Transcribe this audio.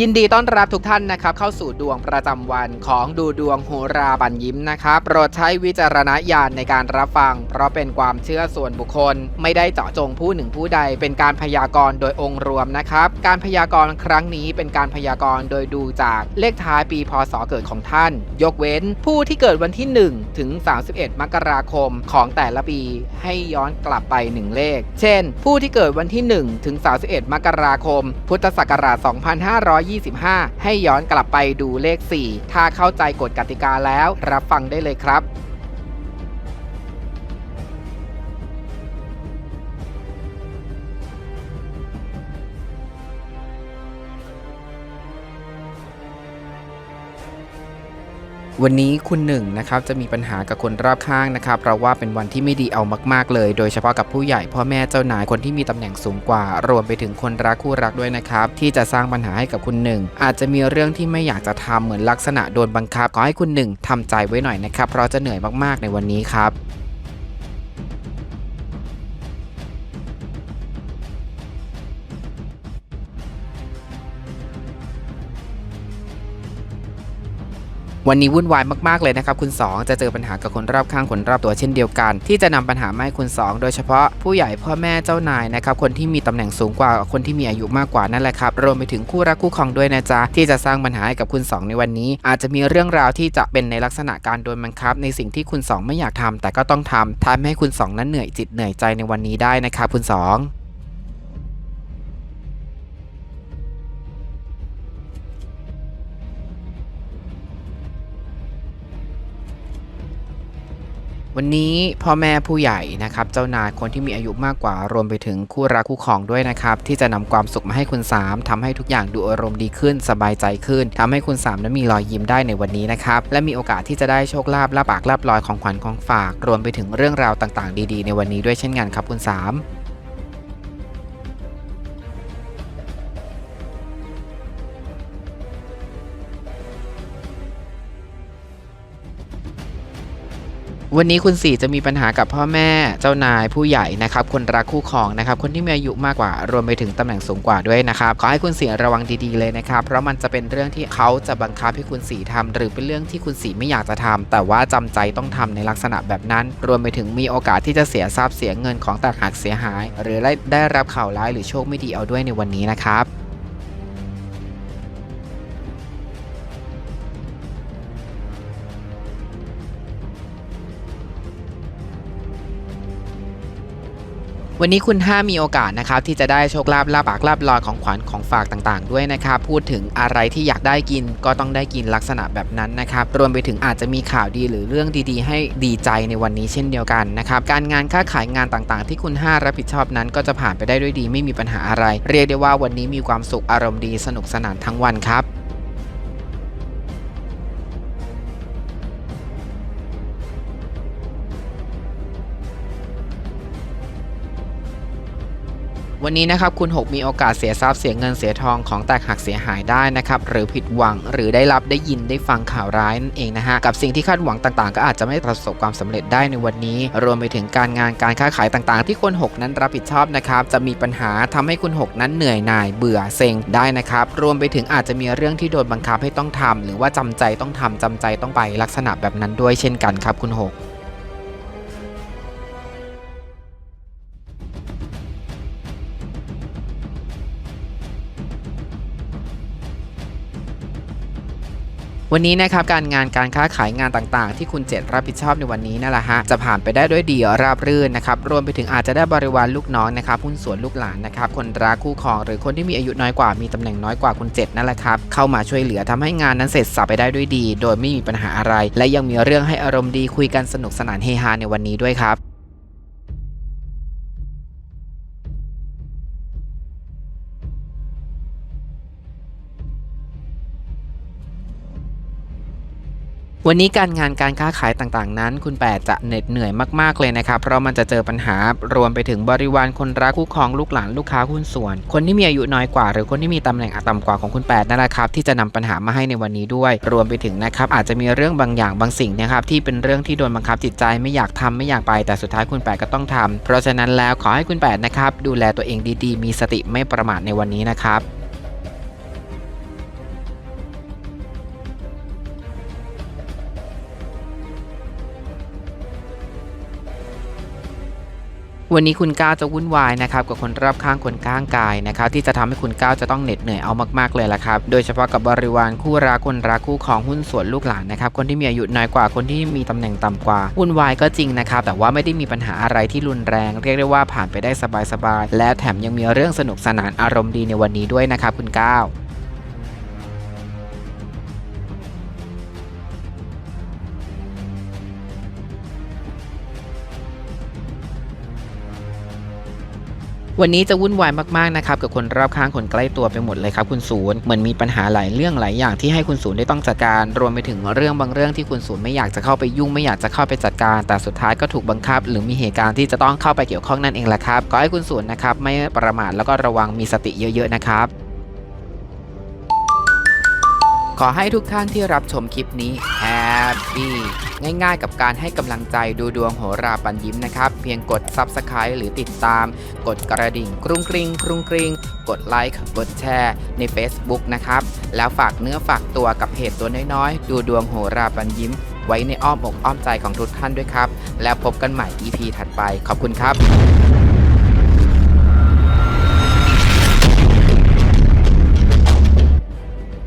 ยินดีต้อนรับทุกท่านนะครับเข้าสู่ดวงประจำวันของดูดวงโหราบันยิ้มนะครับโปรดใช้วิจารณญาณในการรับฟัง เพราะเป็นความเชื่อส่วนบุคคล ไม่ได้เจาะจงผู้หนึ่งผู้ใด เป็นการพยากรณ์โดยองค์รวมนะครับการพยากรณ์ครั้งนี้เป็นการพยากรณ์โดยดูจากเลขท้ายปีพศเกิดของท่าน ยกเว้นผู้ที่เกิดวันที่ 1 ถึง 31 มกราคมของแต่ละปี ให้ย้อนกลับไป 1 เลข เช่น ผู้ที่เกิดวันที่ 1 ถึง 31 มกราคม พุทธศักราช2525 ให้ย้อนกลับไปดูเลข 4 ถ้าเข้าใจกฎกติกาแล้ว รับฟังได้เลยครับ วันนี้คุณหนึ่งนะครับจะมีปัญหากับคนรอบข้างนะครับเพราะว่าเป็นวันที่ไม่ดีเอามาก ๆ เลย โดยเฉพาะกับผู้ใหญ่พ่อแม่เจ้านายคนที่มีตำแหน่งสูงกว่า รวมไปถึงคนรักคู่รักด้วยนะครับที่จะสร้างปัญหาให้กับคุณหนึ่งอาจจะมีเรื่องที่ไม่อยากจะทำเหมือนลักษณะโดนบังคับขอให้คุณหนึ่งทำใจไว้หน่อยนะครับเพราะจะเหนื่อยมากๆในวันนี้ครับ วันนี้วุ่นวายมากๆเลยนะครับคุณ 2 จะเจอปัญหากับคนรอบข้างคนรอบตัวเช่นเดียวกัน ที่จะนำปัญหามาให้คุณ 2 โดยเฉพาะผู้ใหญ่พ่อแม่เจ้านายนะครับคนที่มีตำแหน่งสูงกว่าคนที่มีอายุมากกว่านั่นแหละครับรวมไปถึงคู่รักคู่ครองด้วยนะจ๊ะที่จะสร้างปัญหาให้กับคุณ 2 ในวันนี้ อาจจะมีเรื่องราวที่จะเป็นในลักษณะการโดนบังคับ ในสิ่งที่คุณ 2 ไม่อยากทำแต่ก็ต้องทำทำให้คุณ 2 นั้นเหนื่อยจิตเหนื่อยใจในวันนี้ได้นะครับคุณ 2 วันนี้พ่อแม่ผู้ใหญ่นะครับ เจ้านายคนที่มีอายุมากกว่ารวมไปถึงคู่รักคู่ครองด้วยนะครับ ที่จะนำความสุขมาให้คุณ3ทำให้ทุกอย่างดูอารมณ์ดีขึ้น สบายใจขึ้นทำให้คุณ3นั้นมีรอยยิ้มได้ในวันนี้นะครับ และมีโอกาสที่จะได้โชคลาภลาบปากลาบลอยของขวัญของฝาก รวมไปถึงเรื่องราวต่างๆ ดีๆ ในวันนี้ด้วยเช่นกันครับคุณ3 วันนี้คุณสี่จะมีปัญหากับพ่อแม่เจ้านายผู้ใหญ่นะครับ คนรักคู่ครองนะครับ คนที่มีอายุมากกว่ารวมไปถึงตำแหน่งสูงกว่าด้วยนะครับ ขอให้คุณสี่ระวังดีๆเลยนะครับ เพราะมันจะเป็นเรื่องที่เขาจะบังคับให้คุณสี่ทำหรือเป็นเรื่องที่คุณสี่ไม่อยากจะทำแต่ว่าจำใจต้องทำในลักษณะแบบนั้น รวมไปถึงมีโอกาสที่จะเสียทรัพย์เสียเงินของแตกหักเสียหาย หรือได้รับข่าวร้ายหรือโชคไม่ดีเอาด้วยในวันนี้นะครับ วันนี้คุณ5มีโอกาสนะครับที่จะได้โชคลาภลาบปากลาบลอยของขวัญของฝากต่างๆ ด้วยนะครับพูดถึงอะไรที่อยากได้กินก็ต้องได้กินลักษณะแบบนั้นนะครับรวมไปถึงอาจจะมีข่าวดีหรือเรื่องดีๆ ให้ดีใจในวันนี้เช่นเดียวกันนะครับการงานค้าขายงานต่างๆ ที่คุณ5รับผิดชอบนั้น ก็จะผ่านไปได้ด้วยดีไม่มีปัญหาอะไร เรียกได้ว่าวันนี้มีความสุขอารมณ์ดีสนุกสนานทั้งวันครับ วันนี้นะครับคุณ 6 มีโอกาสเสียทรัพย์เสียเงินเสียทองของแตกหักเสียหายได้นะครับหรือผิดหวังหรือได้รับได้ยินได้ฟังข่าวร้ายนั่นเองนะฮะกับสิ่งที่คาดหวังต่างๆ ก็อาจจะไม่ประสบความสำเร็จได้ในวันนี้ รวมไปถึงการงานการค้าขายต่างๆ ที่คน 6 นั้นรับผิดชอบนะครับจะมีปัญหาทำให้คุณ 6 นั้นเหนื่อยหน่ายเบื่อเซ็งได้นะครับรวมไปถึงอาจจะมีเรื่องที่โดนบังคับให้ต้องทำหรือว่าจำใจต้องทำจำใจต้องไปลักษณะแบบนั้นด้วยเช่นกันครับคุณ 6 วันนี้นะครับการงานการค้าขายงานต่างๆ ที่คุณเจ็ดรับผิดชอบในวันนี้นั่นแหละฮะจะผ่านไปได้ด้วยดีราบรื่นนะครับรวมไปถึงอาจจะได้บริวารลูกน้องนะครับหุ้นส่วนลูกหลานนะครับคนรักคู่ครองหรือคนที่มีอายุน้อยกว่ามีตำแหน่งน้อยกว่าคุณเจ็ดนั่นแหละครับเข้ามาช่วยเหลือทำให้งานนั้นเสร็จสับไปได้ด้วยดี โดยไม่มีปัญหาอะไร และยังมีเรื่องให้อารมณ์ดีคุยกันสนุกสนานเฮฮาในวันนี้ด้วยครับ วันนี้การงานการค้าขายต่างๆนั้น คุณแปดจะเหน็ดเหนื่อยมากๆเลยนะครับ เพราะมันจะเจอปัญหารวมไปถึงบริวารคนรักคู่ครองลูกหลานลูกค้าหุ้นส่วน คนที่มีอายุน้อยกว่า หรือคนที่มีตำแหน่งต่ำกว่าของคุณแปดนั่นแหละครับที่จะนำปัญหามาให้ในวันนี้ด้วย รวมไปถึงนะครับอาจจะมีเรื่องบางอย่างบางสิ่งนะครับที่เป็นเรื่องที่โดนบังคับจิตใจไม่อยากทำไม่อยากไปแต่สุดท้ายคุณแปดก็ต้องทำเพราะฉะนั้นแล้วขอให้คุณแปดนะครับดูแลตัวเองดีๆ มีสติไม่ประมาทในวันนี้นะครับ วันนี้คุณก้าวจะวุ่นวายนะครับกับคนรอบข้างคนข้างกายนะครับที่จะทำให้คุณก้าวจะต้องเหน็ดเหนื่อยเอามากๆเลยละครับ โดยเฉพาะกับบริวารคู่รักคนรักคู่ของหุ้นส่วนลูกหลานนะครับคนที่มีอายุน้อยกว่าคนที่มีตำแหน่งต่ำกว่าวุ่นวายก็จริงนะครับแต่ว่าไม่ได้มีปัญหาอะไรที่รุนแรง เรียกได้ว่าผ่านไปได้สบายๆและแถมยังมีเรื่องสนุกสนานอารมณ์ดีในวันนี้ด้วยนะครับคุณก้าว วันนี้จะวุ่นวายมากๆนะครับกับคนรอบข้างคนใกล้ตัวไปหมดเลยครับคุณศูนย์เหมือนมีปัญหาหลายเรื่องหลายอย่างที่ให้คุณศูนย์ได้ต้องจัดการ รวมไปถึงเรื่องบางเรื่องที่คุณศูนย์ไม่อยากจะเข้าไปยุ่งไม่อยากจะเข้าไปจัดการ แต่สุดท้ายก็ถูกบังคับ หรือมีเหตุการณ์ที่จะต้องเข้าไปเกี่ยวข้องนั่นเองแหละครับก็ให้คุณศูนย์นะครับไม่ประมาทแล้วก็ระวังมีสติเยอะๆนะครับ ขอให้ทุกท่านที่รับชมคลิปนี้แฮปปี้ง่ายๆ กับการให้กำลังใจดูดวงโหราปันยิ้มนะครับ เพียงกด Subscribe หรือติดตาม กดกระดิ่งกรุงกริงกรุงกริงกดไลค์กดแชร์ใน Facebook นะครับ แล้วฝากเนื้อฝากตัวกับเพจตัวน้อยๆ ดูดวงโหราปันยิ้ม ไว้ในอ้อมอกอ้อมใจของทุกท่านด้วยครับ แล้วพบกันใหม่ EP ถัดไปขอบคุณครับ